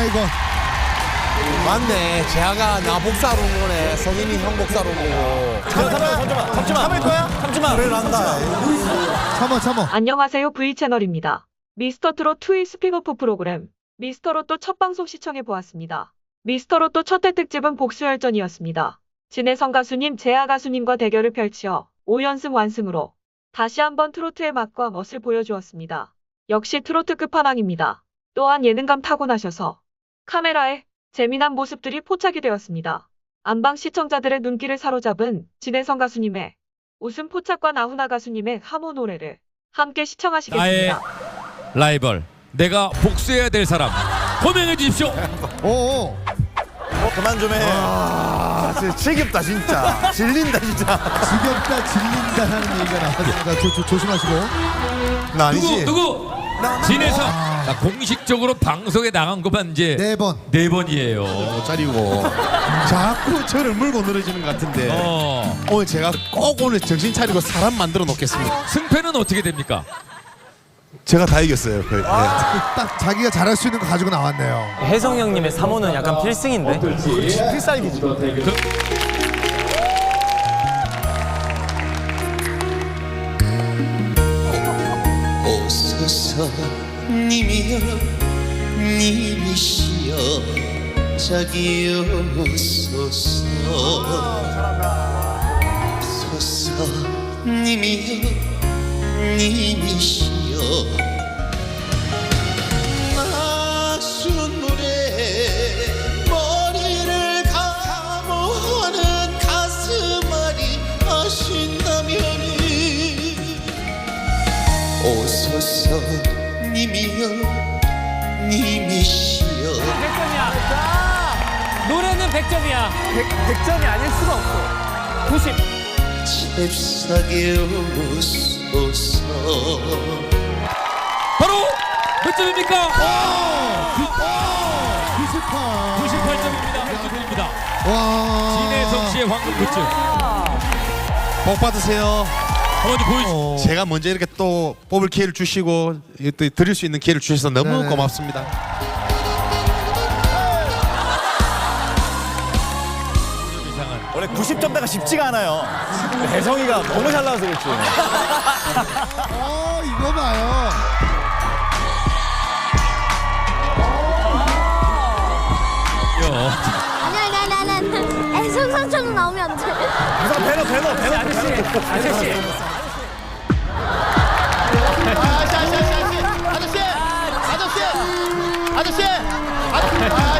아이고. 맞네. 재하가 나 복사로 온 거네. 성인이 형 복사로 온 거고. 잠깐만, 잠깐만, 잠깐만. 참을 거야? 참지마. 그래 난다. 참어 참어. 안녕하세요 V채널입니다. 미스터 트롯 2의 스픽어프 프로그램 미스터 로또 첫 방송 시청해 보았습니다. 미스터 로또 첫회 특집은 복수열전이었습니다. 진혜성 가수님, 재하 가수님과 대결을 펼치어 5연승 완승으로 다시 한번 트로트의 맛과 멋을 보여주었습니다. 역시 트로트 끝판왕입니다. 또한 예능감 타고나셔서 카메라에 재미난 모습들이 포착이 되었습니다. 안방 시청자들의 눈길을 사로잡은 진혜성 가수님의 웃음 포착과 나훈아 가수님의 하모 노래를 함께 시청하시겠습니다. 라이벌 내가 복수해야 될 사람 호명해 주십시오. 오. 어, 그만 좀 해. 아, 진짜 지겹다 진짜. 질린다 진짜. 지겹다 질린다라는 얘기가 나왔습니다. 조, 조, 조심하시고. 나 누구 아니지. 누구 진해서 자, 공식적으로 방송에 나간 것만 이제 네 번. 네 번이에요. 못 차리고 자꾸 저를 물고 늘어지는 것 같은데 어 오늘 제가 꼭 오늘 정신 차리고 사람 만들어 놓겠습니다. 승패는 어떻게 됩니까? 제가 다 이겼어요. 거의. 네. 딱 자기가 잘할 수 있는 거 가지고 나왔네요. 혜성 형님의 3호는 약간 필승인데. 필살기지. 오소서 님이여 님이시여 자기여 소서 소서 님이여 님이시여 오소서 님이여 님이시여 노래는 100점이야. 100, 점이 아닐 수가 없어. 90. 잽싸게 오소서 바로 몇 점입니까? 98. 98점입니다. 획득입니다. 와. 진해성 씨의 황금 굿즈. 복 받으세요. 한번 보여주. 제가 먼저 이렇게 또 뽑을 기회를 주시고 이또 드릴 수 있는 기회를 주셔서 너무 네네. 고맙습니다. 원래 90점대가 쉽지가 않아요. 혜성이가 너무 잘 나와서 그렇지. 어 이거 봐요. 요. 배너 배너 배너 아저씨 아저씨 아저씨. 아저씨 아저씨 아저씨. 아저씨 아저씨. 아저씨.